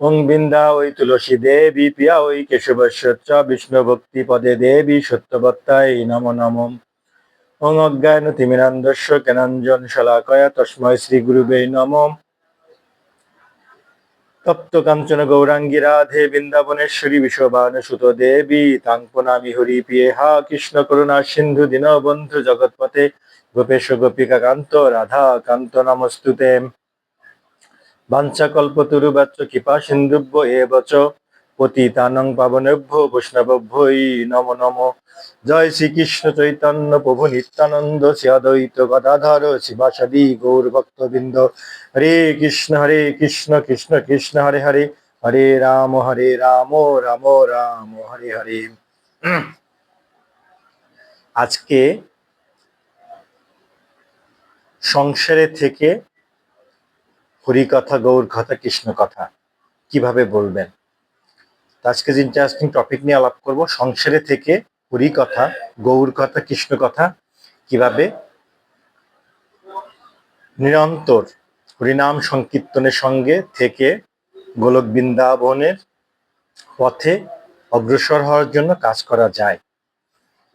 ওং বৃন্দা ওই তুলসী দেবী, প্রিয়া ওই কেশবস্য চ বিষ্ণু ভক্তি পদে দেবী সত্যবত্তাই নম নম। ওং অজ্ঞান তিমিরান্দস্য জ্ঞানাঞ্জন শলাকয়া তস্ময় শ্রী গুরুবে নম। তপ্ত কাঞ্চন গৌরাঙ্গী রাধে বৃন্দাবনেশ্বরী বিশ্ববান সুত দেবী, তাং হরি পিয়ে হা কৃষ্ণ করুণা সিন্ধু দীনবন্ধু জগৎপতে গোপেশ গোপিকা কান্ত রাধা কান্ত নমস্তুতে। বাঞ্ছাকল্পতরুবাচ্চ কৃপা সিন্ধুভ্য এ বচ পতিতানং পাবনেভ্য বৈষ্ণবভ্যই নম নম। জয় শ্রীকৃষ্ণ চৈতন্য প্রভু নিত্যানন্দ শ্রী অদ্বৈত গদাধর শিবাসাদি গৌর ভক্তবৃন্দ হরে কৃষ্ণ হরে কৃষ্ণ কৃষ্ণ কৃষ্ণ, হরে হরে। হরে রাম হরে রাম রাম রাম, হরে হরে। আজকে সংসারে থেকে হরিকথা গৌর কথা, কৃষ্ণ কথা, কীভাবে বলবেন? আজকে যে ইন্টারেস্টিং টপিক নিয়ে আলাপ করব, সংসারে থেকে হরি কথা, গৌর কথা, কৃষ্ণ কথা কীভাবে নিরন্তর হরিনাম সংকীর্তনের সঙ্গে থেকে গোলক বৃন্দাবনের পথে অগ্রসর হওয়ার জন্য কাজ করা যায়।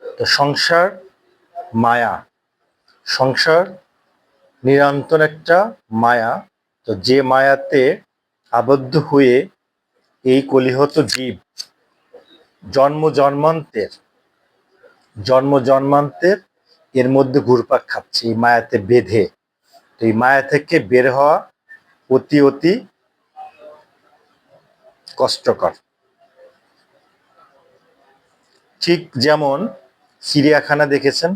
তো সংসার মায়া, সংসার নিরন্তর একটা মায়া তো যে মায়াতে আবদ্ধ হয়ে এই কলিহত জীব জন্ম জন্মান্তের জন্ম জন্মান্তের এর মধ্যে ঘুরপাক খাচ্ছে এই মায়াতে বেঁধে। তো এই মায়া থেকে বের হওয়া অতি অতি কষ্টকর। ঠিক যেমন চিড়িয়াখানা দেখেছেন,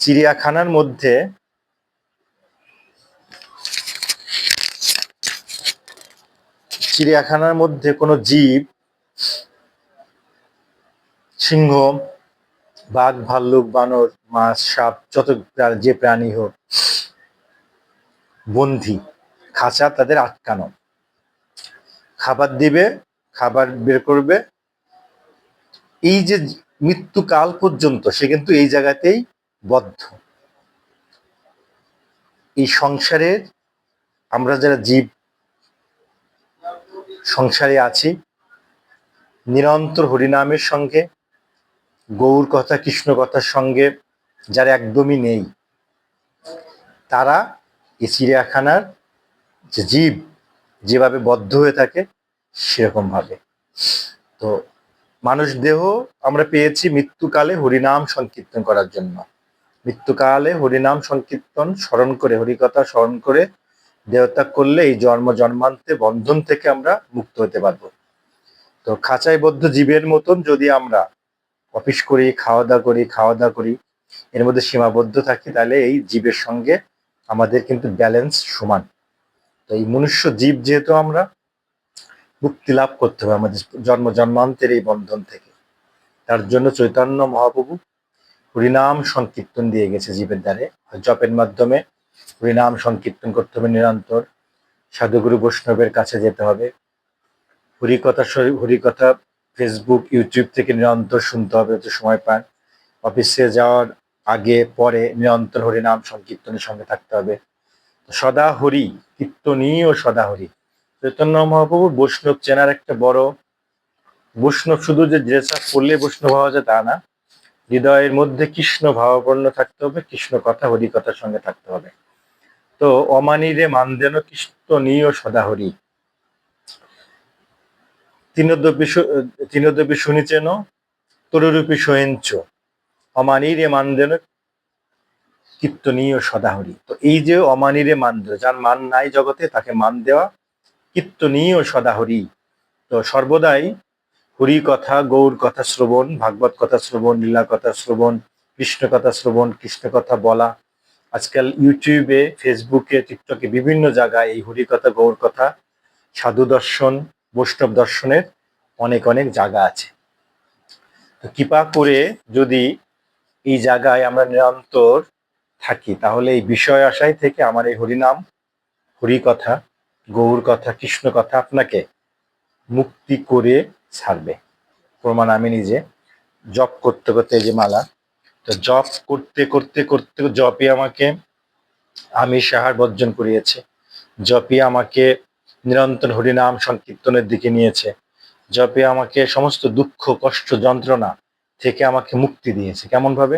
চিড়িয়াখানার মধ্যে চিড়িয়াখানার মধ্যে কোনো জীব, সিংহ, বাঘ, ভাল্লুক, বানর, মাছ, সাপ, যত যে প্রাণী হোক, বন্ধি, খাঁচা তাদের আটকানো। খাবার দিবে, খাবার বের করবে। এই যে মৃত্যুকাল পর্যন্ত সে কিন্তু এই জায়গাতেই বদ্ধ। এই সংসারের আমরা যারা জীব সংসারে আছি। নিরন্তর হরিনামের সঙ্গে, গৌর কথা, কৃষ্ণ কথার সঙ্গে যারা একদমই নেই। তারা এই চিড়িয়াখানার যে জীব যেভাবে বদ্ধ হয়ে থাকে, সেরকম ভাবে। তো মানুষ দেহ আমরা পেয়েছি মৃত্যুকালে হরিনাম সংকীর্তন করার জন্য। মৃত্যুকালে হরিনাম সংকীর্তন স্মরণ করে, হরিকথা স্মরণ করে দেহত্যাগ করলে এই জন্ম জন্মান্তে বন্ধন থেকে আমরা মুক্ত হতে পারব। তো খাঁচায় বদ্ধ জীবের মতন যদি আমরা অফিস করি খাওয়া দাওয়া করি খাওয়া দাওয়া করি, এর মধ্যে সীমাবদ্ধ থাকি, তাহলে এই জীবের সঙ্গে আমাদের কিন্তু ব্যালেন্স সমান। তো এই মনুষ্য জীব যেহেতু আমরা, মুক্তি লাভ করতে হবে আমাদের জন্ম জন্মান্তের এই বন্ধন থেকে। তার জন্য চৈতন্য মহাপ্রভু হরিনাম সংকীর্তন দিয়ে গেছে জীবের দ্বারে। জপের মাধ্যমে হরিনাম সংকীর্তন করতে হবে নিরন্তর। সাধুগুরু বৈষ্ণবের কাছে যেতে হবে। হরিকথা হরিকথা ফেসবুক ইউটিউব থেকে নিরন্তর শুনতে হবে, যত সময় পান। অফিসে যাওয়ার আগে, পরে নিরন্তর হরিনাম সংকীর্তনের সঙ্গে থাকতে হবে। সদা হরি ও সদা হরি। চৈতন্য মহাপ্রভু বৈষ্ণব চেনার একটা বড়, বৈষ্ণব শুধু যে ড্রেস আপ করলে বৈষ্ণব হওয়া যায় তা না। হৃদয়ের মধ্যে কৃষ্ণ ভাবাপন্ন থাকতে হবে, কৃষ্ণ কথা হরি কথার সঙ্গে থাকতে হবে। তো অমানিরে মানদেন কৃষ্ণনীয় সদা হরি তিনোদপি তিনোদপি শুনিছেন তরুরূপী সহিঞ্চ অমানিরে মানদেন কীর্তনীয় সদাহরি। তো এই যে অমানিরে মান যার মান নাই জগতে, তাকে মান দেওয়া কীর্তনীয় সদাহরি। তো সর্বদাই হরি কথা, গৌর কথা শ্রবণ, ভাগবত কথা শ্রবণ, লীলা কথা শ্রবণ, কৃষ্ণ কথা শ্রবণ, কৃষ্ণ কথা বলা আজকাল ইউটিউবে, ফেসবুকে, টিকটকে বিভিন্ন জায়গায় এই হরি কথা, গৌর কথা, সাধু দর্শন, বৈষ্ণব দর্শনের অনেক অনেক জায়গা আছে। তো কৃপা করে যদি এই জায়গায় আমরা নিরন্তর থাকি, তাহলে এই বিষয় আশায় থেকে আমার এই হরিনাম হরি কথা, গৌর কথা, কৃষ্ণ কথা আপনাকে মুক্তি করে ছাড়বে। প্রমাণ আমি নিজে জপ করতে করতে যে মালা তো জপ করতে করতে করতে জপই আমাকে আমি সাহার বর্জন করিয়েছে। জপি আমাকে নিরন্তর হরিনাম সংকীর্তনের দিকে নিয়েছে। জপি আমাকে সমস্ত দুঃখ, কষ্ট, যন্ত্রণা থেকে আমাকে মুক্তি দিয়েছে। কেমন ভাবে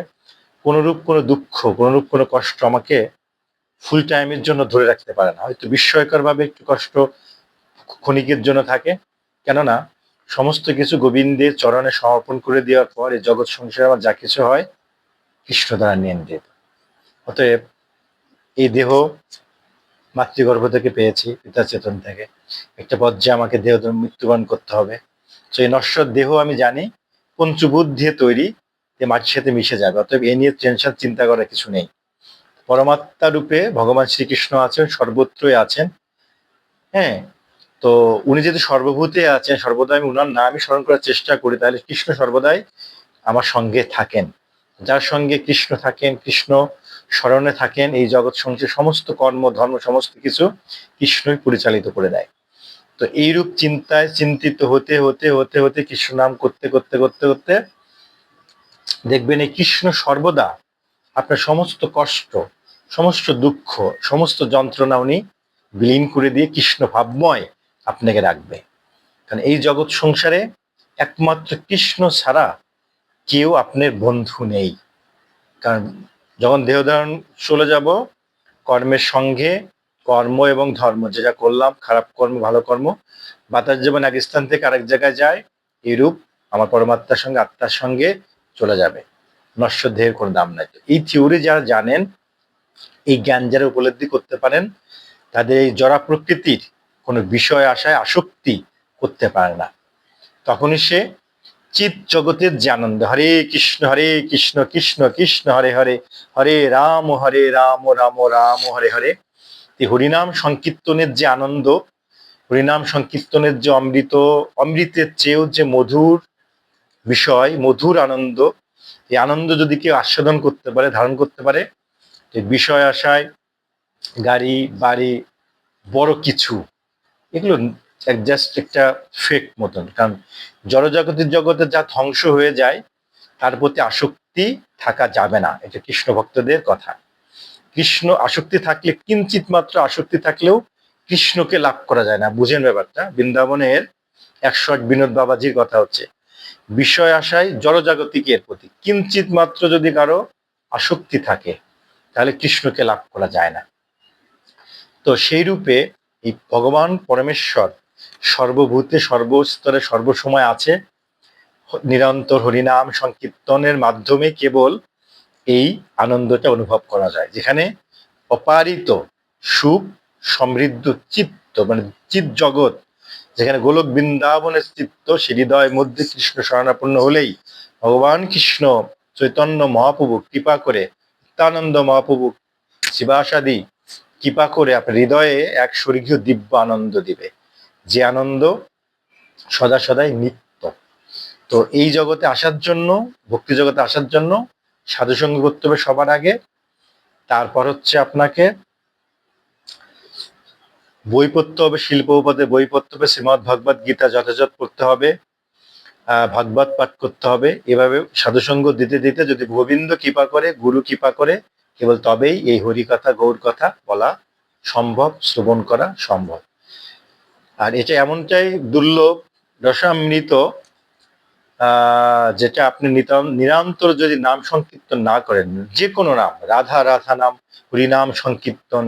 কোনরূপ কোনো দুঃখ, কোনরূপ কোনো কষ্ট আমাকে ফুল টাইমের জন্য ধরে রাখতে পারে না। হয়তো বিস্ময়কর ভাবে একটু কষ্ট ক্ষণিকের জন্য থাকে। কেননা, সমস্ত কিছু গোবিন্দের চরণে সমর্পণ করে দেওয়ার পর জগৎ সংসারে আমার যা কিছু হয় কৃষ্ণ দ্বারা নিয়ন্ত্রিত। অতএব এই দেহ মাতৃগর্ভ থেকে পেয়েছি, পিতা চেতন থেকে। একটা পর্যায়ে আমাকে দেহ মৃত্যুবরণ করতে হবে। তো এই নশ্বর দেহ আমি জানি পঞ্চভূত দিয়ে তৈরি, যে মাটির সাথে মিশে যাবে। অতএব এ নিয়ে টেনশন, চিন্তা করার কিছু নেই। পরমাত্মা রূপে ভগবান শ্রীকৃষ্ণ আছেন, সর্বত্রই আছেন। হ্যাঁ তো উনি যদি সর্বভূতে আছেন সর্বদা আমি, উনার নামই স্মরণ করার চেষ্টা করি, তাহলে কৃষ্ণ সর্বদাই আমার সঙ্গে থাকেন। যার সঙ্গে কৃষ্ণ থাকেন, কৃষ্ণ স্মরণে থাকেন, এই জগৎ সংসার সমস্ত কর্ম, ধর্ম, সমস্ত কিছু কৃষ্ণই পরিচালিত করে দেয়। তো এইরূপ চিন্তায় চিন্তিত হতে হতে হতে হতে কৃষ্ণ নাম করতে করতে করতে করতে দেখবেন এই কৃষ্ণ সর্বদা আপনার সমস্ত কষ্ট, সমস্ত দুঃখ, সমস্ত যন্ত্রণা উনি বিলীন করে দিয়ে কৃষ্ণ ভাবময় আপনাকে রাখবে। কারণ এই জগৎ সংসারে একমাত্র কৃষ্ণ ছাড়া কেউ আপনার বন্ধু নেই। কারণ যখন দেহধারণ চলে যাব, কর্মের সঙ্গে কর্ম এবং ধর্ম যেটা করলাম, খারাপ কর্ম, ভালো কর্ম বাতাস যেমন এক স্থান থেকে আরেক জায়গায় যায়, এরূপ আমার পরমাত্মার সঙ্গে, আত্মার সঙ্গে চলে যাবে। নশ্বর দেহের কোনো দাম নাই। এই থিওরি যারা জানেন, এই জ্ঞান যারা উপলব্ধি করতে পারেন, তাদের এই জড়া প্রকৃতির কোনো বিষয় আশায় আসক্তি করতে পারে না। তখনই সে চিত জগতের যে আনন্দ। হরে কৃষ্ণ হরে কৃষ্ণ কৃষ্ণ কৃষ্ণ, হরে হরে হরে রাম হরে রাম রাম রাম, হরে হরে। এই হরিনাম সংকীর্তনের যে আনন্দ, হরিনাম সংকীর্তনের যে অমৃত, অমৃতের চেয়েও যে মধুর বিষয়, মধুর আনন্দ, এই আনন্দ যদি কেউ আস্বাদন করতে পারে, ধারণ করতে পারে বিষয় আশায় গাড়ি, বাড়ি, বড় কিছু, এগুলো জাস্ট একটা ফেক মতন। কারণ জড়জগতের জগতে যা ধ্বংস হয়ে যায়, তার প্রতি আসক্তি থাকা যাবে না। এটা কৃষ্ণ ভক্তদের কথা। কৃষ্ণ আসক্তি থাকলে, কিঞ্চিত মাত্র আসক্তি থাকলেও কৃষ্ণকে লাভ করা যায় না। বুঝেন ব্যাপারটা? বৃন্দাবনের একশো আট বিনোদ বাবাজির কথা হচ্ছে, বিষয় আশায় জড়জাগতিকের প্রতি। কিঞ্চিত মাত্র যদি কারও আসক্তি থাকে, তাহলে কৃষ্ণকে লাভ করা যায় না। তো সেই রূপে এই ভগবান পরমেশ্বর সর্বভূতে, সর্বস্তরে, সর্বসময় আছে। নিরন্তর হরিনাম সংকীর্তনের মাধ্যমে কেবল এই আনন্দটা অনুভব করা যায়। যেখানে অপারিত সুখ, সমৃদ্ধ চিত্ত মানে চিত জগৎ, যেখানে গোলক বৃন্দাবনের চিত্ত, সে হৃদয় মধ্যে কৃষ্ণ শরণাপন্ন হলেই ভগবান কৃষ্ণ চৈতন্য মহাপ্রভু কৃপা করে, নিত্যানন্দ মহাপ্রভু শিবাসাদি কৃপা করে আপনার হৃদয়ে এক স্বর্গীয় দিব্য আনন্দ দিবে। যে আনন্দ সদা সদাই নিত্য। তো এই জগতে আসার জন্য, ভক্তি জগতে আসার জন্য সাধুসঙ্গ করতে হবে সবার আগে। তারপর হচ্ছে আপনাকে বই পড়তে হবে শিল্প উপাদে বই পড়তে হবে শ্রীমৎ ভগবত গীতা যথাযথ পড়তে হবে ভাগবত পাঠ করতে হবে। এভাবে সাধুসঙ্গ দিতে দিতে যদি গোবিন্দ কৃপা করে, গুরু কৃপা করে, কেবল তবেই এই হরিকথা গৌর কথা বলা সম্ভব, শ্রবণ করা সম্ভব। আর এটা এমনটাই দুর্লভ রসামৃত যেটা আপনি নিরন্তর যদি নাম সংকীর্তন না করেন যে কোনো নাম, রাধা রাধা নাম হরিনাম সংকীর্তন,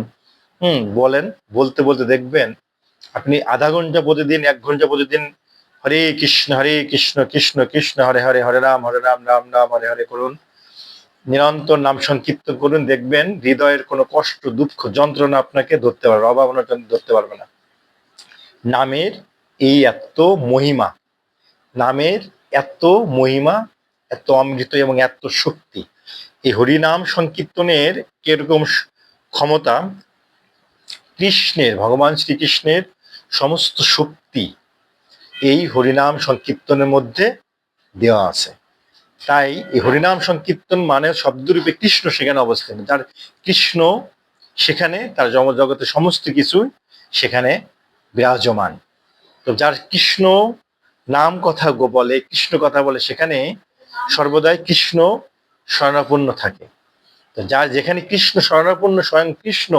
হুম, বলেন, বলতে বলতে দেখবেন, আপনি আধা ঘণ্টা প্রতিদিন, এক ঘণ্টা প্রতিদিন হরে কৃষ্ণ হরে কৃষ্ণ কৃষ্ণ কৃষ্ণ, হরে হরে হরে রাম হরে রাম রাম রাম, হরে হরে করুন। নিরন্তর নাম সংকীর্তন করুন, দেখবেন হৃদয়ের কোনো কষ্ট, দুঃখ, যন্ত্রণা আপনাকে ধরতে পারবে অভাবনা ধরতে পারবে না। নামের এই এত মহিমা, নামের এত মহিমা, এত অমৃত এবং এত শক্তি। এই হরিনাম সংকীর্তনের কীরকম ক্ষমতা কৃষ্ণের, ভগবান শ্রীকৃষ্ণের সমস্ত শক্তি এই হরিনাম সংকীর্তনের মধ্যে দেওয়া আছে। তাই এই হরিনাম সংকীর্তন মানে শব্দরূপে কৃষ্ণ সেখানে অবস্থান যার কৃষ্ণ সেখানে, তার জগতের সমস্ত কিছু সেখানে বিরাজমান। তো যার কৃষ্ণ নাম কথা বলে, কৃষ্ণ কথা বলে, সেখানে সর্বদাই কৃষ্ণ স্বর্ণাপূর্ণ থাকে। তো যার যেখানে কৃষ্ণ স্বর্ণাপূর্ণ স্বয়ং কৃষ্ণ